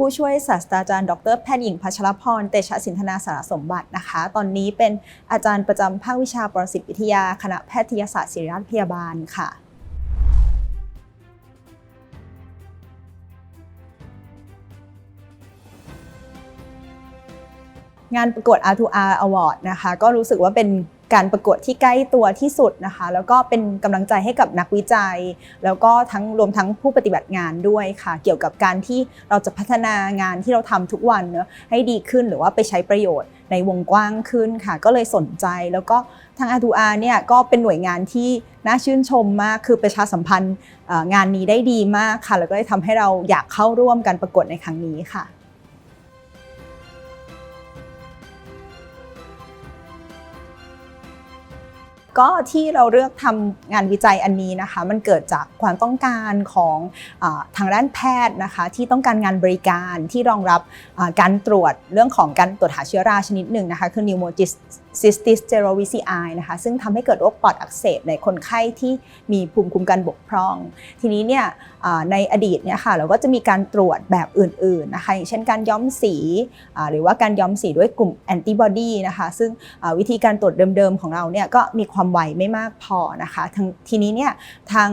ผู้ช่วยศาสตราจารย์ ดรแพทย์หญิงพัชรพร เตชะสินธนาสารสมบัตินะคะ ตอนนี้เป็นอาจารย์ประจำภาควิชาปรสิตวิทยา คณะแพทยศาสตร์ศิริราชพยาบาลค่ะงานประกวด R2R Award นะคะ ก็รู้สึกว่าเป็น การประกวดที่ใกล้ตัวที่สุดนะคะ แล้วก็เป็นกำลังใจให้กับนักวิจัย แล้วก็ทั้งรวมทั้งผู้ปฏิบัติงานด้วยค่ะ เกี่ยวกับการที่เราจะพัฒนางานที่เราทำทุกวันเนอะให้ดีขึ้นหรือว่าไปใช้ประโยชน์ในวงกว้างขึ้นค่ะ ก็เลยสนใจแล้วก็ทาง R2R เนี่ยก็เป็นหน่วยงานที่น่าชื่นชมมากคือประชาสัมพันธ์งานนี้ได้ดีมากค่ะ แล้วก็ได้ทำให้เราอยากเข้าร่วมการประกวดในครั้งนี้ค่ะ ก็ที่เราเลือกทำงานวิจัยอันนี้นะคะ มันเกิดจากความต้องการของอทางด้านแพทย์นะคะ ที่ต้องการงานบริการที่รองรับการตรวจเรื่องของการตรวจหาเชื้อราชนิดหนึ่งนะคะคือ pneumocystis cerevici นะคะซึ่งทำให้เกิดโรคปอดอักเสบในคนไข้ที่มีภูมิคุ้มกันบกพร่อง ทีนี้เนี่ยในอดีตเนี่ยค่ะเราก็จะมีการตรวจแบบอื่นๆนะคะอย่างเช่นการย้อมสีหรือว่าการย้อมสีด้วยกลุ่มแอนติบอดีนะคะซึ่งวิธีการตรวจเดิมๆของเราเนี่ยก็มีความไวไม่มากพอนะคะทีนี้เนี่ยทาง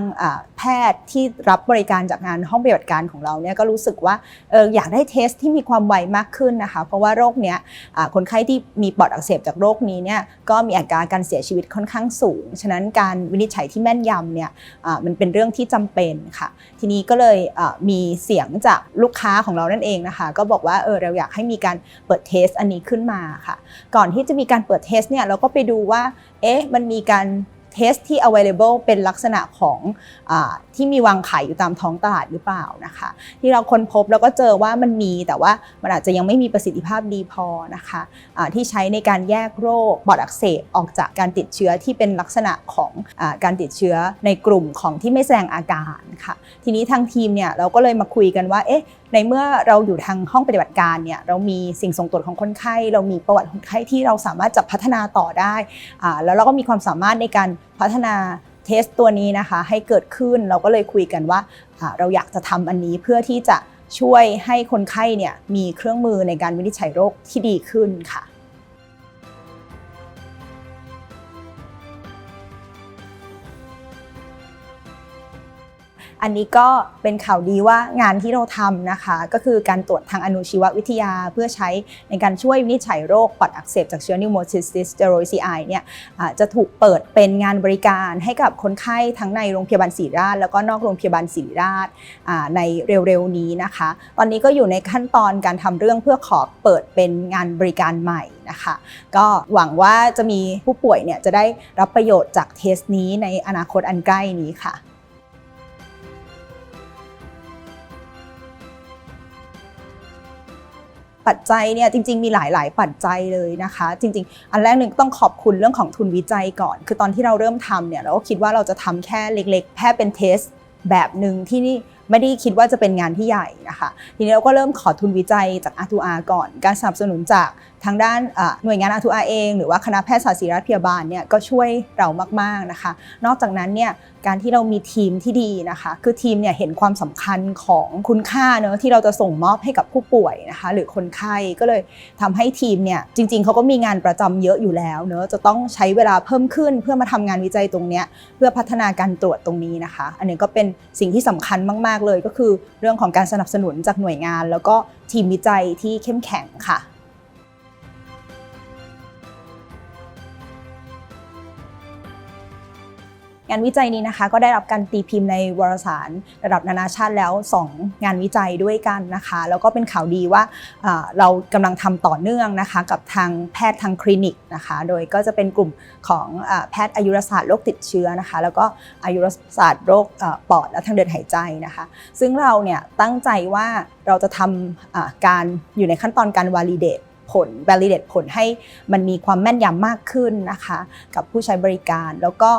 แพทย์ที่รับบริการจากงานห้องปฏิบัติการของเราเนี่ยก็รู้สึกว่าอออยากได้เทสที่มีความไวมากขึ้นนะคะเพราะว่าโรคเนี้ยคนไข้ที่มีปอดอักเสบจากโรคนี้เนี่ยก็มีอัตราการเสียชีวิตค่อนข้างสูง ฉะนั้นการวินิจฉัยที่แม่นยำเนี่ยมันเป็นเรื่องที่จำเป็นค่ะ ทีนี้ก็เลยมีเสียงจากลูกค้าของเรานั่นเองนะคะ ก็บอกว่าเออเราอยากให้มีการเปิดเทสอันนี้ขึ้นมาค่ะ ก่อนที่จะมีการเปิดเทสเนี่ยเราก็ไปดูว่าเอ๊ะมันมีการ เทสที่ available เป็นลักษณะของอที่มีวางขายอยู่ตามท้องตลาดหรือเปล่านะคะ ที่เราค้นพบแล้วก็เจอว่ามันมีแต่ว่ามันอาจจะยังไม่มีประสิทธิภาพดีพอนะคะะที่ใช้ในการแยกโรคปอดอักเสบออกจากการติดเชื้อที่เป็นลักษณะของอการติดเชื้อในกลุ่มของที่ไม่แสดงอาการค่ะ ทีนี้ทางทีมเนี่ยเราก็เลยมาคุยกันว่าเอ๊ะ ในเมื่อเราอยู่ทางห้องปฏิบัติการเนี่ยเรามีสิ่งส่งตรวจของคนไข้ เรามีประวัติคนไข้ที่เราสามารถจะพัฒนาต่อได้อ่าแล้วเราก็มีความสามารถในการพัฒนาเทสตัวนี้นะคะให้เกิดขึ้นเราก็เลยคุยกันว่าอ่าเราอยากจะทำอันนี้เพื่อที่จะช่วยให้คนไข้เนี่ยมีเครื่องมือในการวินิจฉัยโรคที่ดีขึ้นค่ะ อันนี้ก็เป็นข่าวดีว่างานที่เราทำนะคะ ก็คือการตรวจทางอนุชีววิทยาเพื่อใช้ในการช่วยวินิจฉัยโรคปอดอักเสบจากเชื้อ pneumocystis cerevici เนี่ยจะถูกเปิดเป็นงานบริการให้กับคนไข้ทั้งในโรงพยาบาลศิริราช แล้วก็นอกโรงพยาบาลศิริราชในเร็วๆนี้นะคะ ตอนนี้ก็อยู่ในขั้นตอนการทำเรื่องเพื่อขอเปิดเป็นงานบริการใหม่นะคะ ก็หวังว่าจะมีผู้ป่วยเนี่ยจะได้รับประโยชน์จากเทสนี้ในอนาคตอันใกล้นี้ค่ะ ปัจจัยเนี่ยจริง ๆ มีหลาย ๆ ปัจจัยเลยนะคะ จริง ๆ อันแรกหนึ่งต้องขอบคุณเรื่องของทุนวิจัยก่อน คือตอนที่เราเริ่มทำเนี่ยเราก็คิดว่าเราจะทำแค่เล็ก ๆ แค่เป็นเทสแบบหนึ่งที่นี่ ไม่ได้คิดว่าจะเป็นงานที่ใหญ่นะคะทีนี้เราก็เริ่มขอทุนวิจัยจาก R2R ก่อน การสนับสนุนจากทางด้านหน่วยงาน R2R เอง หรือว่าคณะแพทยศาสตร์ศิริราชพยาบาลเนี่ยก็ช่วยเรามากๆนะคะ นอกจากนั้นเนี่ยการที่เรามีทีมที่ดีนะคะ คือทีมเนี่ยเห็นความสำคัญของคุณค่าเนอะที่เราจะส่งมอบให้กับผู้ป่วยนะคะ หรือคนไข้ก็เลยทำให้ทีมเนี่ยจริง ๆเขาก็มีงานประจำเยอะอยู่แล้วเนอะจะต้องใช้เวลาเพิ่มขึ้นเพื่อมาทำงานวิจัยตรงเนี้ยเพื่อพัฒนาการตรวจตรงนี้นะคะ อันนี้ก็เป็นสิ่งที่สำคัญมากๆ เลยก็คือเรื่องของการสนับสนุนจากหน่วยงาน แล้วก็ทีมวิจัยที่เข้มแข็งค่ะ งานวิจัยนี้นะคะก็ได้รับการตีพิมพ์ในวารสารระดับนานาชาติแล้ว 2 งานวิจัยด้วยกันนะคะ แล้วก็เป็นข่าวดีว่าเรากำลังทำต่อเนื่องนะคะกับทางแพทย์ทางคลินิกนะคะ โดยก็จะเป็นกลุ่มของอแพทย์อายุรศาสตร์โรคติดเชื้อนะคะ แล้วก็อายุรศาสตร์โรคปอดและทางเดินหายใจนะคะ ซึ่งเราเนี่ยตั้งใจว่าเราจะทำการอยู่ในขั้นตอนการ validate ผล validate ผลให้มันมีความแม่นยำมากขึ้นนะคะ กับผู้ใช้บริการแล้วก็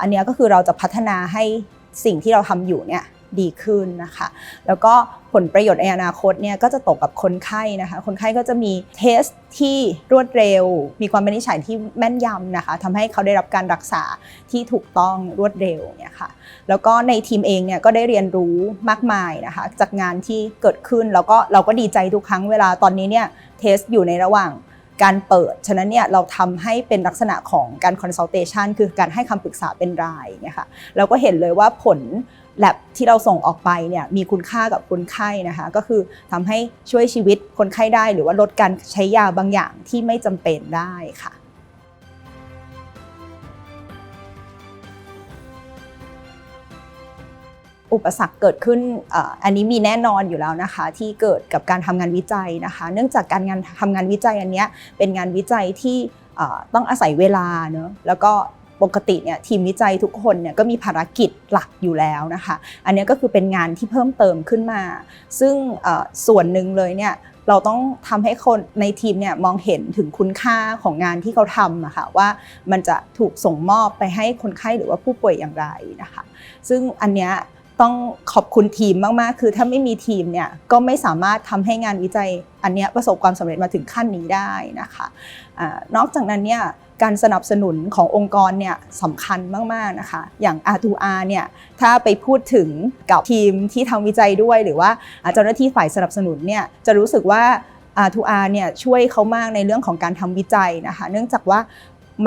อันนี้ก็คือเราจะพัฒนาให้สิ่งที่เราทำอยู่เนี่ยดีขึ้นนะคะ แล้วก็ผลประโยชน์ในอนาคตเนี่ยก็จะตกกับคนไข้นะคะ คนไข้ก็จะมีเทสที่รวดเร็ว มีความวินิจฉัยที่แม่นยำนะคะทำให้เขาได้รับการรักษาที่ถูกต้องรวดเร็วเนี่ยค่ะ แล้วก็ในทีมเองเนี่ยก็ได้เรียนรู้มากมายนะคะ จากงานที่เกิดขึ้นแล้วก็เราก็ดีใจทุกครั้งเวลาตอนนี้เนี่ยเทสอยู่ในระหว่าง การเปิด ฉะนั้นเนี่ยเราทำให้เป็นลักษณะของการคอนซัลเทชันคือการให้คำปรึกษาเป็นรายเนี่ยค่ะเราก็เห็นเลยว่าผลแลบที่เราส่งออกไปเนี่ยมีคุณค่ากับคนไข้นะคะ ก็คือทำให้ช่วยชีวิตคนไข้ได้ หรือว่าลดการใช้ยาบางอย่างที่ไม่จำเป็นได้ค่ะ อุปสรรคเกิดขึ้นอันนี้มีแน่นอนอยู่แล้วนะคะ ที่เกิดกับการทำงานวิจัยนะคะ เนื่องจากการงานทำงานวิจัยอันนี้เป็นงานวิจัยที่ต้องอาศัยเวลาเนอะแล้วก็ปกติเนี่ยทีมวิจัยทุกคนเนี่ยก็มีภารกิจหลักอยู่แล้วนะคะ อันนี้ก็คือเป็นงานที่เพิ่มเติมขึ้นมา ซึ่งส่วนหนึ่งเลยเนี่ยเราต้องทำให้คนในทีมเนี่ยมองเห็นถึงคุณค่าของงานที่เขาทำอะค่ะว่ามันจะถูกส่งมอบไปให้คนไข้หรือว่าผู้ป่วยอย่างไรนะคะ ซึ่งอันเนี้ย ต้องขอบคุณทีมมากๆ คือถ้าไม่มีทีมเนี่ยก็ไม่สามารถทำให้งานวิจัยอันนี้ประสบความสำเร็จมาถึงขั้นนี้ได้นะคะอานอกจากนั้นเนี่ยการสนับสนุนขององค์กรเนี่ยสำคัญมากๆนะคะ อย่าง R2R เนี่ยถ้าไปพูดถึงกับทีมที่ทำวิจัยด้วย หรือว่าเจ้าหน้าที่ฝ่ายสนับสนุนเนี่ยจะรู้สึกว่า R2R เนี่ยช่วยเขามากในเรื่องของการทำวิจัยนะคะ เนื่องจากว่า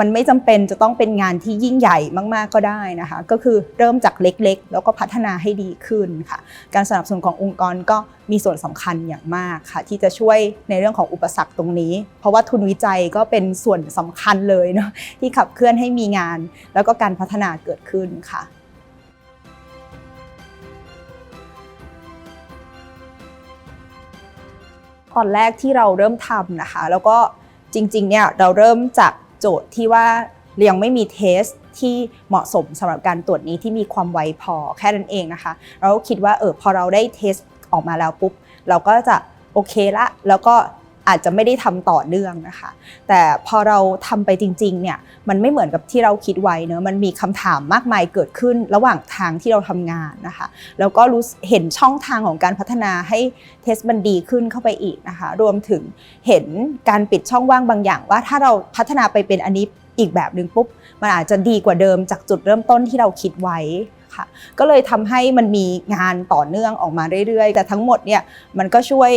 มันไม่จำเป็นจะต้องเป็นงานที่ยิ่งใหญ่มาก ๆ ก็ได้นะคะ ก็คือเริ่มจากเล็กๆ แล้วก็พัฒนาให้ดีขึ้นค่ะ การสนับสนุนขององค์กรก็มีส่วนสำคัญอย่างมากค่ะ ที่จะช่วยในเรื่องของอุปสรรคตรงนี้ เพราะว่าทุนวิจัยก็เป็นส่วนสำคัญเลยเนาะที่ขับเคลื่อนให้มีงาน แล้วก็การพัฒนาเกิดขึ้นค่ะตอนแรกที่เราเริ่มทำนะคะ แล้วก็จริงๆเนี่ยเราเริ่มจาก โจทย์ที่ว่าเรายังไม่มีเทสที่เหมาะสมสำหรับการตรวจนี้ที่มีความไวพอแค่นั้นเองนะคะ เราก็คิดว่าเออพอเราได้เทสออกมาแล้วปุ๊บ เราก็จะโอเคละ แล้วก็ อาจจะไม่ได้ทำต่อเนื่องนะคะ แต่พอเราทำไปจริงๆเนี่ยมันไม่เหมือนกับที่เราคิดไว้เนอะมันมีคำถามมากมายเกิดขึ้นระหว่างทางที่เราทำงานนะคะ แล้วก็รู้เห็นช่องทางของการพัฒนาให้เทสมันดีขึ้นเข้าไปอีกนะคะ รวมถึงเห็นการปิดช่องว่างบางอย่าง ว่าถ้าเราพัฒนาไปเป็นอันนี้อีกแบบหนึ่งปุ๊บมันอาจจะดีกว่าเดิมจากจุดเริ่มต้นที่เราคิดไว้ค่ะก็เลยทำให้มันมีงานต่อเนื่องออกมาเรื่อยๆ แต่ทั้งหมดเนี่ยมันก็ช่วย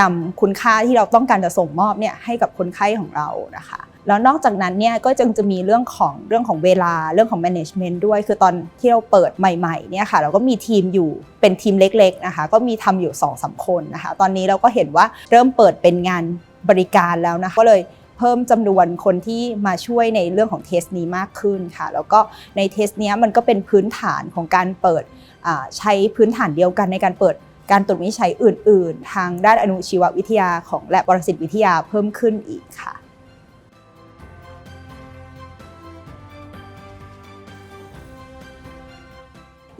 นำคุณค่าที่เราต้องการจะส่งมอบเนี่ยให้กับคนไข้ของเรานะคะแล้วนอกจากนั้นเนี่ยก็จึงจะมีเรื่องของเรื่องของเวลาเรื่องของ management ด้วย คือตอนที่เราเปิดใหม่ๆเนี่ยค่ะเราก็มีทีมอยู่เป็นทีมเล็กๆนะคะก็มีทำอยู่2อสคนนะคะตอนนี้เราก็เห็นว่าเริ่มเปิดเป็นงานบริการแล้วนะคะก็เลยเพิ่มจำนวนคนที่มาช่วยในเรื่องของเทสนี้มากขึ้นค่ะ แล้วก็ในเทสเนี้ยมันก็เป็นพื้นฐานของการเปิดใช้พื้นฐานเดียวกันในการเปิด การตรวจวินิจฉัยอื่น ๆ ทางด้านอนุชีววิทยาของและปรสิตวิทยาเพิ่มขึ้นอีกค่ะ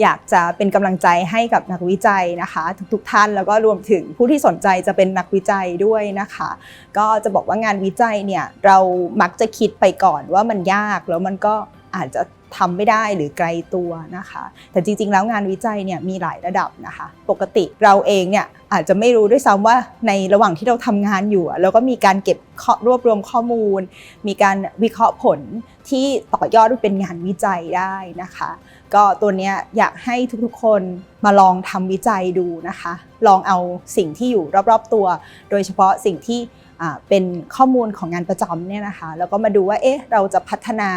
อยากจะเป็นกำลังใจให้กับนักวิจัยนะคะ ทุกๆท่านแล้วก็รวมถึงผู้ที่สนใจจะเป็นนักวิจัยด้วยนะคะ ก็จะบอกว่างานวิจัยเนี่ยเรามักจะคิดไปก่อนว่ามันยากแล้วมันก็อาจจะ ทำไม่ได้หรือไกลตัวนะคะ แต่จริงๆ แล้วงานวิจัยเนี่ยมีหลายระดับนะคะ ปกติเราเองเนี่ยอาจจะไม่รู้ด้วยซ้ำว่าในระหว่างที่เราทำงานอยู่เราก็มีการเก็บรวบรวมข้อมูล มีการวิเคราะห์ผลที่ต่อยอดเป็นงานวิจัยได้นะคะ ก็ตัวเนี้ยอยากให้ทุกๆคนมาลองทำวิจัยดูนะคะ ลองเอาสิ่งที่อยู่รอบๆตัว โดยเฉพาะสิ่งที่ เป็นข้อมูลของงานประจำเนี่ยนะคะแล้วก็มาดูว่าเอ๊ะเราจะพัฒนา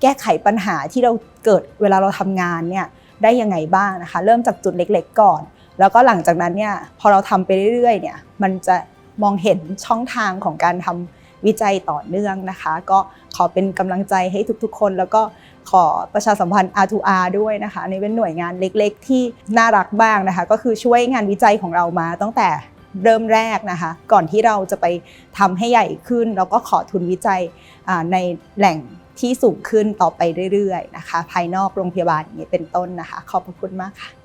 แก้ไขปัญหาที่เราเกิดเวลาเราทำงานเนี่ยได้ยังไงบ้างนะคะ เริ่มจากจุดเล็ก ๆ ก่อน แล้วก็หลังจากนั้นเนี่ยพอเราทำไปเรื่อยๆเนี่ยมันจะมองเห็นช่องทางของการทำวิจัยต่อเนื่องนะคะ ก็ขอเป็นกำลังใจให้ทุกๆ คน แล้วก็ขอประชาสัมพันธ์ R2R ด้วยนะคะอันนี่เป็นหน่วยงานเล็ก ๆ ที่น่ารักบ้างนะคะ ก็คือช่วยงานวิจัยของเรามาตั้งแต่ เริ่มแรกนะคะ ก่อนที่เราจะไปทำให้ใหญ่ขึ้นแล้วก็ขอทุนวิจัยในแหล่งที่สูงขึ้นต่อไปเรื่อยๆนะคะ ภายนอกโรงพยาบาลอย่างนี้เป็นต้นนะคะ ขอบพระคุณมากค่ะ